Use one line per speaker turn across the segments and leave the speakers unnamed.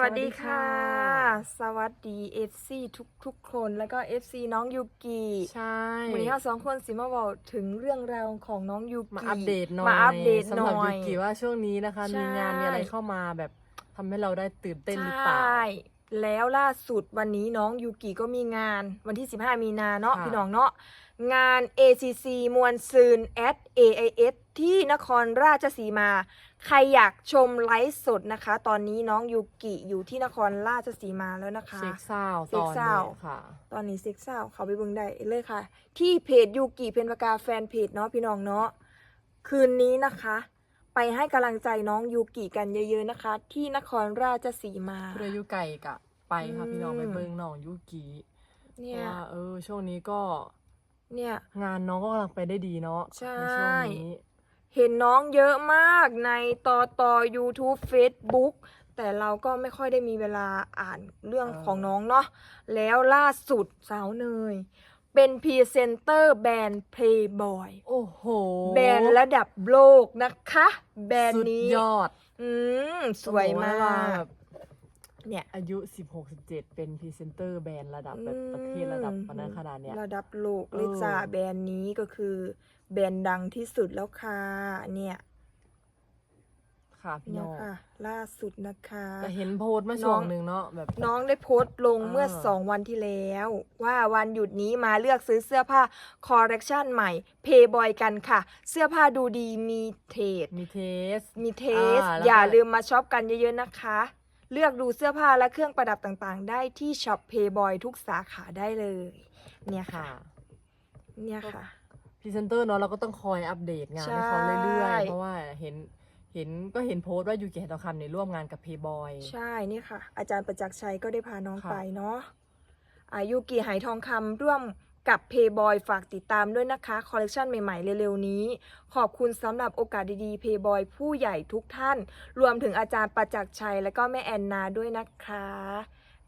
วัสดีค่ะ
สวัสดีค่ะ
สวัสดี FC ทุกทุกๆคนแล้วก็ FC น้องยูกิ
ใช่
วันนี้เราสองคนสิมาบอกถึงเรื่องราวของน้องยูกิ
มาอัปเดตหน่อย
มาอัปเดตห
สำห
น่
รับ
อ
ยู
ย
กิว่าช่วงนี้นะคะ
ใช่
มีงานมีอะไรเข้ามาแบบทำให้เราได้ตื่นเต้นหรือเปล่า
ใช่แล้วล่าสุดวันนี้น้องยูกิก็มีงานวันที่ 15 มีนาเนาะ
ค่ะ
พี่น้องเนาะงาน ACC มวลซืน at AIS ที่นครราชสีมา ใครอยากชมไลฟ์สดนะคะ ตอนนี้น้องยูกิอยู่ที่นครราชสีมาแล้วนะคะ
เซ็กซาว
เซ็
ต
ก
อน
ซาว
นี้ค่ะ
ตอนนี้เซ็กซ์สาวเขาไปเบิ่งได้เลยค่ะ ที่เพจยูกิเพนปากาแฟนเพจเนาะพี่น้องเนาะคืนนี้นะคะ ไปให้กำลังใจน้องยูกิกันเยอะ ๆนะคะ ที่นครราชสีมา
เรือยุไก่กะไปค่ะ
อืม
พี่น้องไปเบิ่งน้องยุกิเพ
เนี่ย
ราะว่าเออช่วงนี้ก็
เนี่ย
งานน้องก็กำลังไปได้ดีเนาะ
ใช่
ช่วงนี้
เห็นน้องเยอะมากในต่อต่อ YouTube Facebook แต่เราก็ไม่ค่อยได้มีเวลาอ่านเรื่อง
เออ
ของน้องเนาะแล้วล่าสุดสาวเนย เป็นพรีเซนเตอร์แบรนด์ Playboy
โอ้โห
แบรนด์ระดับโลกนะคะ แบรน
สุ
ด์
ด
นี้
ยอด
อืม สวยมา
ต้องบอก
ก
แบบ
เนี่ย
อายุ 16-17 เป็นพรีเซนเตอร์แบรนด์ระดับแบบประเทศระดับปานนั้นขนาดเนี้ย
ระดับโลก
เออ
เลยจ้าแบรนด์นี้ก็คือ แบรนด์ดังที่สุดแล้วค่ะเนี่ย
ค่ะพี่
เนี่
น้
ย
อง
ค่ะ ล่าสุดนะคะ
แต่เห็นโพสต์มาช่วงหนึ่งเนาะแบบ
น้องได้โพสต์ลง
เออ
เมื่อสองวันที่แล้ว ว่าวันหยุดนี้มาเลือกซื้อเสื้อผ้าคอ r เ e คชันใหม่เพย์บอยกันค่ะ เสื้อผ้าดูดีมีเทส
มีเทส
มีเทส
อ่าแล้วก็
อย่าลืมมาช็อปกันเยอะๆนะคะ เลือกดูเสื้อผ้าและเครื่องประดับต่างๆ ได้ที่ช็อปเพย์บอยทุกสาขาได้เลย เนี่ยค่ะ
ค่ะ
เนี่ยค่ะ
พรีเซนเตอร์เนาะเราก็ต้องคอยอัปเดตงานให้เขา
ใช่
เรื่อยๆ เพราะว่าเห็นเห็นก็เห็นโพสต์ว่ายูกิแห่งทองคำในยร่วมงานกับเพย์บอย
ใช่นี่ค่ะ อาจารย์ประจักษ์ชัยก็ได้พาน้อง
ค่ะ
ไปเนาะอายุกี่หายทองคำร่วม กับเพย์บอยฝากติดตามด้วยนะคะ คอลเลกชันใหม่ๆ เร็วๆ นี้ ขอบคุณสำหรับโอกาสดีๆเพย์บอยผู้ใหญ่ทุกท่าน รวมถึงอาจารย์ประจักษ์ชัย และก็แม่แอนนาด้วยนะคะ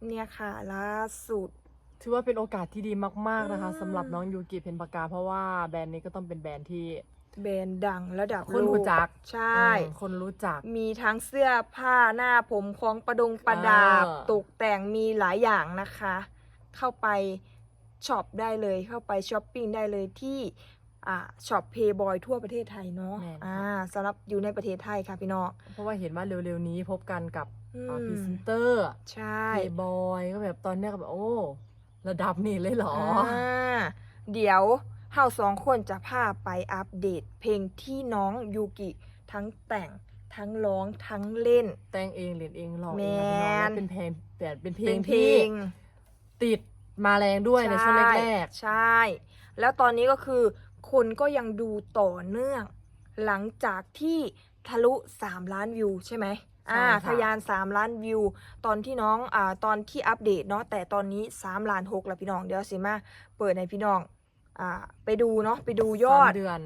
เนี่ยค่ะล่าสุด
ถือว่าเป็นโอกาสที่ดีมาก ๆนะคะ
อืม
สำหรับน้องยูกิเพนปากา เพราะว่าแบรนด์นี้ก็ต้องเป็นแบรนด์ที่
แบรนด์ดังระดับ
คนรู้จัก
โลใช่
อืมคนรู้จัก
มีทั้งเสื้อผ้าหน้าผมของประดงประดาบ
อ่า
ตกแต่งมีหลายอย่างนะคะ เข้าไป ช็อปได้เลยเข้าไปช้อปปิ้งได้เลยที่อ่าช็อปเพย์บอยทั่วประเทศไทยเนาะ
แม่นค่ะ
อ่าสำหรับอยู่ในประเทศไทยค่ะพี่น้อง
เพราะว่าเห็นว่าเร็วๆนี้พบกันกับ
อื
อ่าพรี
ม
เซนเตอร์
ใช่
เพย์บอยก็แบบตอนเนี้ยก็แบบโอ้ระดับนี้เลยเหรอ
อ่าเดี๋ยวเฮาสองคนจะพาไปอัปเดต เพลงที่น้องยูกิทั้งแต่งทั้งร้องทั้งเล่น
แต่งเองเรียนเองร้อง
แม
เองค่ะพี่น้อง
น
แล้วเป็นเพลงแต่เป็นเพล
เป็
ง
นเพล
ที่
ง
ติด มาแรงด้วยในช่วงแรก
ใช่ แล้วตอนนี้ก็คือ คนก็ยังดูต่อเนื่อง หลังจากที่ทะลุ 3 ล้านวิวใช่ไหมอ่า
ใช่ค่ะ
ทะยาน 3 ล้านวิว ตอนที่น้องอ่าตอนที่อัปเดตเนาะแต่ตอนนี้ 3 ล้าน6แล้วพี่น้อง เดี๋ยวสิมาเปิดในพี่น้องอ่าไปดูเนาะไปดู
ๆ
ยอด
สามเดือน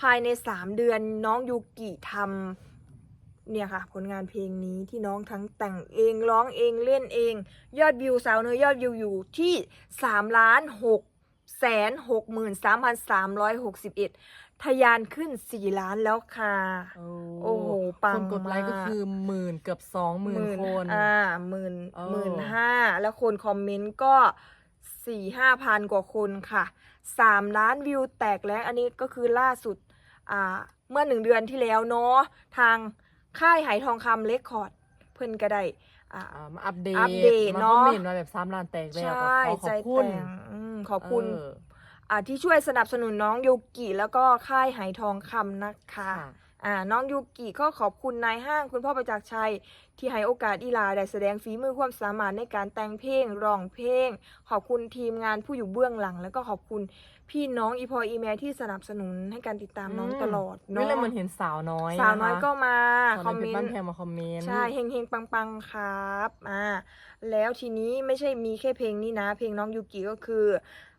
ภายใน 3 เดือนน้องยูกิทำ เนี่ยค่ะ ผลงานเพลงนี้ที่น้องทั้งแต่งเองร้องเองเล่นเอง ยอดวิวสาวเนยยอดวิวอยู่ที่3ล้าน6แสน6หมื่น3พัน361ทะยานขึ้น4ล้านแล้วค่ะ โอ้โห ปัง
คนกดไลค์ก็
มาก
คือหมื่นเกือบสองหมื่นคน
อ่าหมื่น
เออ
หมื่นห้าแล้วคนคอมเมนต์ก็สี่ห้าพันกว่าคนค่ะสามล้านวิวแตกแล้ว อันนี้ก็คือล่าสุด อ่า เมื่อหนึ่งเดือนที่แล้วเนาะทาง ค่ายไหทองคำเลคคอร์ดเพิ่นก็ได้อ่า
อ่ามาอัปเดต
อัปเดต
มา
เนอะ
คอมเมนต์มาแบบสามล้านแตกแล้ว
ใช่
ก็ขอข
ใจ
อบคุณ
แต่งอืมขอบคุณ
เออ
อ่าที่ช่วยสนับสนุนน้องโยกิแล้วก็ค่ายไหทองคำนะคะ
ค่ะ
อ่าน้องยูกิก็ขอบคุณนายห้างคุณพ่อประจักษ์ชัย ที่ให้โอกาสอีลาได้แสดงฝีมือความสามารถในการแต่งเพลงร้องเพลง ขอบคุณทีมงานผู้อยู่เบื้องหลัง แล้วก็ขอบคุณพี่น้องอีพออีแมที่สนับสนุนให้การติดตามน้องตลอด
นี่
เนาะ
เลยเหมือนเห็นสาวน้อย
สาวน้อยก็มา
ค
ค
อ
อ
ม
ม
เม
เม
น
น
ต์
ต์
แพงมาคอมเมนต์
ใช่เฮงเฮงปังปังๆครับอ่าแล้วทีนี้ไม่ใช่มีแค่เพลงนี้นะ เพลงน้องยูกิก็คือ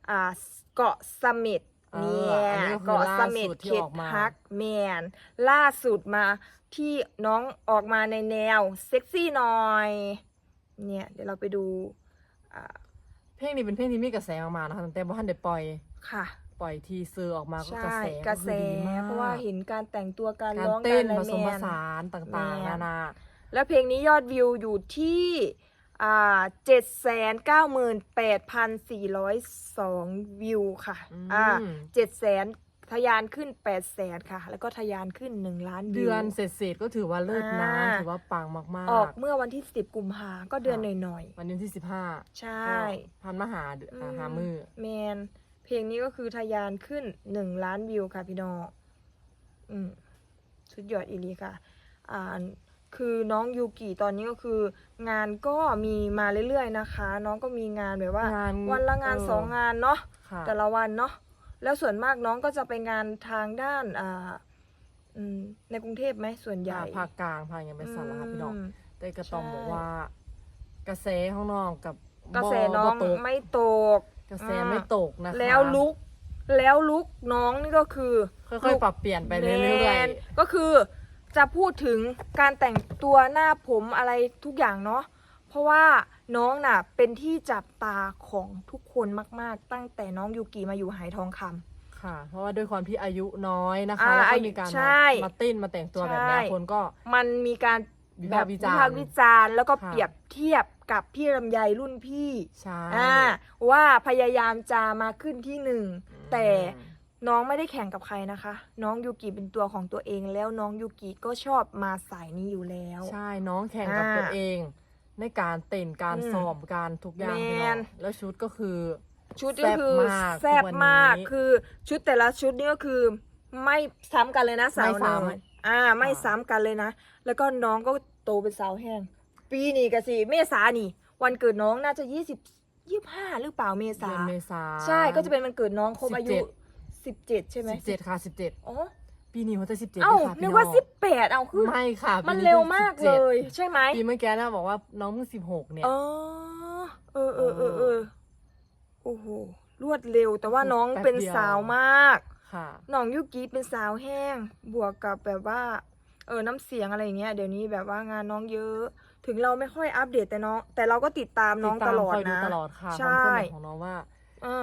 อ่าเกาะเสม็ด
เออ
เนี่ย
อันนี้ก็คือ
เกาะเสม็ด
ล่าสุดที่
เข็ด
ออกมา
ฮักแมนล่าสุดมาที่น้องออกมาในแนวเซ็กซี่หน่อย เนี่ยเดี๋ยวเราไปดูอ่า
เพลงนี้เป็นเพลงที่มีกระแสมากๆนะคะตั้งแต่บ่ทันได้ปล่อย
ค่ะ
ปล่อยทีเซอร์ออกมาก็กระ
ใช่
แส
กระแส
คือดีมาก
เพราะว่าเห็นการแต่งตัวการ
การ
ร้อง
เต้น
อะไร
ผสม
แม
ผสานต่าง
แมน
ๆนานา
แล้วเพลงนี้ยอดวิวอยู่ที่อ่า เจ็ดแสนเก้าหมื่นแปดพันสี่ร้อยสองวิวค่ะ อ่า
อืม
เจ็ดแสนทะยานขึ้นแปดแสนค่ะ แล้วก็ทะยานขึ้นหนึ่งล้านวิว
เดือนเสร็จๆก็ถือว่าเลิศนะ
อ่า
ถือว่าปังมาก
ออกเมื่อวันที่สิบกุมภาก็เดือนหน่อย
ๆ วันนี้ที่สิบห้า
ๆใช่
พันมาหาเดือนอ่าหามือ
แมนเพลงนี้ก็คือทะยานขึ้นหนึ่งล้านวิวค่ะพี่น้องอืมสุดยอดอีหลีค่ะ อ่า คือน้องยูกิตอนนี้ก็คือ งานก็มีมาเรื่อยๆนะคะ น้องก็มีงานแบบว่า
งาน
วันละงาน
เออ
สองงานเนาะ
ค่ะ
แต่ละวันเนาะแล้วส่วนมากน้องก็จะไปงานทางด้านอ่าอืมในกรุงเทพไหมส่วนใหญ่
ภาคกลางภาคยังเป็นสันละค่ะพี่น้อง
ม
แต่ก็ต้อง
ใช่
บอกว่า กระแสของน้องกับ
กระแส
บ่
น้อง
บ่ตก
ไม่ตก
กระแสไม่ตกนะคะ
แล้วลุก แล้วลุกน้องนี่ก็คือ
ค่อยๆปรับเปลี่ยนไปเรื่อย
แมนก็คือ จะพูดถึงการแต่งตัวหน้าผมอะไรทุกอย่างเนาะเพราะว่าน้องน่ะเป็นที่จับตาของทุกคนมากๆ ตั้งแต่น้องยูกิมาอยู่หายทองคำ
ๆค่ะ เพราะว่าด้วยความที่อายุน้อยนะคะ
อ่า
แล้วก็
อายุ
มีการ
ใช่
มามาเต้นมาแต่งตัวแบบเนี้ย
ใช่
คนก็
มันมีการ
วิ
แบ
พา
บ
กษ์วิ
วิ
จารณ์
พากษ์วิจารณ์แล้วก็
ค่ะ
เปรียบเทียบกับพี่ลำไยรุ่นพี่
ใช่
อ่าว่าพยายามจะมาขึ้นที่หนึ่ง
อืม
แต่ น้องไม่ได้แข่งกับใครนะคะ น้องยูกิเป็นตัวของตัวเองแล้วน้องยูกิก็ชอบมาสายนี้อยู่แล้ว
ใช่น้องแข่งกับ
อ่า
ตัวเอง ในการเต้นการ
อืม
ซ้อมการทุกอย่าง
แมน
พี่น้องแล้วชุดก็คือ
ชุดก็คือ
แซ่บมาก
แซ่บมาก
ทุกวันนี้
คือชุดแต่ละชุดนี่ก็คือไม่ซ้ำกันเลยนะสาว
ไม่ซ้ำ
เนยอ่า ไม่
ค่ะ
ซ้ำกันเลยนะ แล้วก็น้องก็โตเป็นสาวแห้ง ปีนี้ก็สิเมษานี่ วันเกิดน้องน่าจะยี่สิบยี่ห้าหรือเปล่าเมษา
เดือนเมษา
ใช่ก็จะเป็นวันเกิดน้องครบอายุ
17
สิบเจ็ดใช่ไหม
สิบเจ็ดค่ะสิบเจ็ด
อ๋อ
ปีนี้เขาจะสิบเจ็ด
เอ้า
ค่ะ
นึ
พี่
ก
น้
ว่า
อง
สิบแปดเอาคือ
ไม่ค่ะ
มัน
ปี
เร็วมาก
พิ่ง
เล
17
ยใช่ไหม
ปีเมื่อกี้นะบอกว่าน้องเพิ่งสิบหกเนี่ย
อ๋อเออเออเออเออโอ้โหรวดเร็ว แต่ว่าน้องเป็นสาวมาก
ค่ะ
น้องยุกิเป็นสาวแห้ง บวกกับแบบว่า เออน้ำเสียงอะไรอย่างเงี้ยเดี๋ยวนี้แบบว่างานน้องเยอะ ถึงเราไม่ค่อยอัปเดตแต่น้อง แต่เราก็ติดตามน้อง
ติด
ต
ตาม
ลอด
คอยดู
นะ
ตลอดค่ะ
ใช่
ความเคลื่อนไหวของน้องว่า
เออ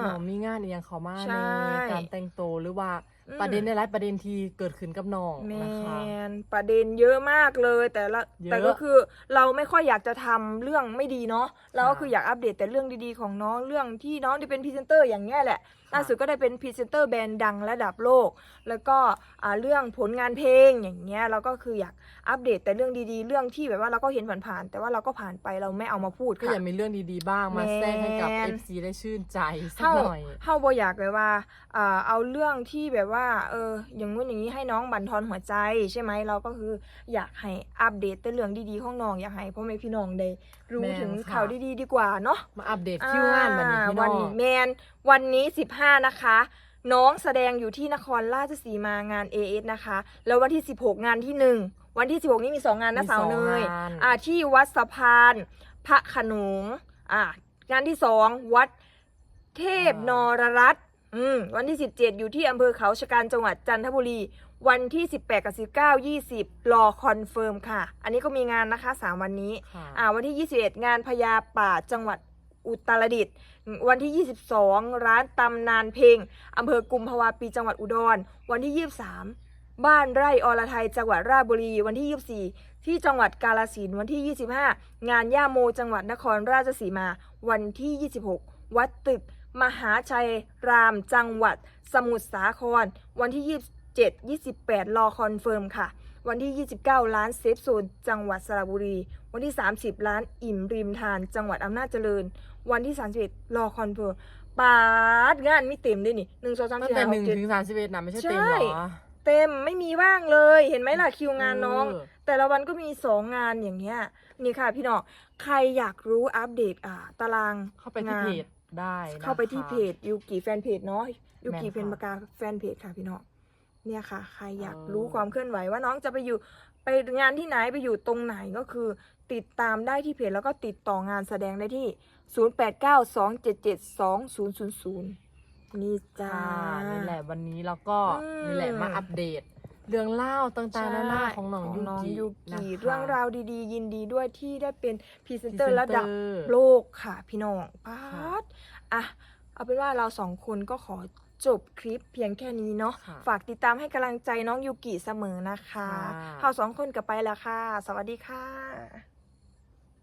น้องมีงานอหย่างเขามา
ใช่
ในการแต่งตัวหรือว่า
อืม
ประเด็นในหลายประเด็นที่เกิดขึ้นกับน้อง
แม
นะคะ
นประเด็นเยอะมากเลยแต่ละ
เยอะ
แต่ก็คือเราไม่ค่อยอยากจะทำเรื่องไม่ดีเนาะเราก็
ค่ะ
คืออยากอัปเดตแต่เรื่องดีๆของน้องเรื่องที่น้องได้เป็นพรีเซนเตอร์อย่างเงี้ยแหละ
ค่ะ
ล่าสุดก็ได้เป็นพรีเซนเตอร์แบรนด์ดังระดับโลก แล้วก็อ่าเรื่องผลงานเพลงอย่างเงี้ยเราก็คืออยากอัปเดตแต่เรื่องดีๆ เรื่องที่แบบว่าเราก็เห็นผ่านๆแต่ว่าเราก็ผ่านไปเราไม่เอามาพูด
ก็
ค่ะ
อยากมีเรื่องดีๆบ้างมา
แมน
แทรกให้กับ FC ได้ชื่นใจสัก
เฮา
หน่อย
เฮาบ่อยากแบบว่าอ่าเอาเรื่องที่แบบว่า เออ อย่างงู้นอย่างนี้ให้น้องบั่นทอนหัวใจใช่ไหมเราก็คืออยากให้อัปเดตแต่เรื่องดีๆของน้องอยากให้พ่อแม่พี่น้องได้รู้
แม่น
ถึง
ค่ะ
ข่าวดีๆดีกว่าเนาะ
มาอัปเดตคิวงานวันนี้พี่น้
วั
อง
นี้แมนวันนี้15นะคะ น้องแสดงอยู่ที่นครราชสีมางาน AS นะคะ แล้ววันที่ 16 งานที่ 1 วันที่ 16 นี้มี 2 งานนะ
มี
สาว
สอง
เนย
งาน
อ่าที่วัดสะพาน พระโขนงอ่างานที่ 2 วัดเทพนรรัตน์ อืมวันที่ 17 อยู่ที่อำเภอเขาชะกันจังหวัดจันทบุรี วันที่ 18 กับ 19 20 รอคอนเฟิร์มค่ะ อันนี้ก็มีงานนะคะ 3 วันนี้
ค่ะ
อ่า วันที่ 21 งานพญาป่าจังหวัดอุตรดิตถ์วันที่ 22 ร้านตำนานเพลงอำเภอกุมภาวาปีจังหวัดอุดร วันที่ 23 บ้านไร่อรไทยจังหวัดราชบุรี วันที่ 24 ที่จังหวัดกาลสินธุ์วันที่ 25 งานย่าโมจังหวัดนครราชสีมา วันที่ 26 วัดตึก มหาชัยรามจังหวัด สมุทรสาคร วันที่ 27 28 รอคอนเฟิร์มค่ะ วันที่ 29 ล้านเซฟโซนจังหวัดสระบุรี วันที่ 30 ล้านอิ่มริมทาน จังหวัดอำนาจเจริญ วันที่ 31 รอคอนเฟิร์มปาดงานไม่เต็มด้วยนี่หนึ่งสองสาม
ตั้ง
สี่
แต่
ห้า
ห
ห
นึ่ง
กเจ็ด
ถึงสามสิบเอ็ดนะไม่ใช่
ใช่
เต็มเหรอ
เต็มไม่มีว่างเลยเห็นไหมล่ะคิวงานน้อง
เออ
แต่ละวันก็มีสองงานอย่างเงี้ยนี่ค่ะพี่น้องใครอยากรู้อัปเดตอ่าตาราง
เข้าไปที่
งน
เพจ ได้นะคะ
เข้าไปที่เพจยูกิแฟนเพจเนาะยูกิ
แม่นค่ะ
เพนปากาแฟนเพจค่ะพี่น้องเนี่ยค่ะ ใครอยาก
เออ
รู้ความเคลื่อนไหวว่าน้องจะไปอยู่ไปงานที่ไหนไปอยู่ตรงไหนก็คือ ติดตามได้ที่เพจแล้วก็ติดต่องานแสดงได้ที่ 0892772000 นี่จ้า
ค่ะนี่แหละวันนี้เราก็
อืม
นี่แหละมาอัปเดต เรื่องเล่าต่างๆนานาของน้อง
ข
ยู
น้อง
กิ
ยู
นะ
กิ
คะ
เรื่องราวดีๆ ยินดีด้วยที่ได้เป็นพรีเซน
พรี
เตอ
เซ
ร์
น
ระดับ
เตอร์
โลกค่ะ พี่น้องปาดอะเอาเป็นว่าเราสองคนก็ขอจบคลิปเพียงแค่นี้เนาะ
ค่ะ
ฝากติดตามให้กำลังใจน้องยูกิเสมอนะคะ
ค่ะ
เราสองคนกลับไปแล้วค่ะ สวัสดีค่ะ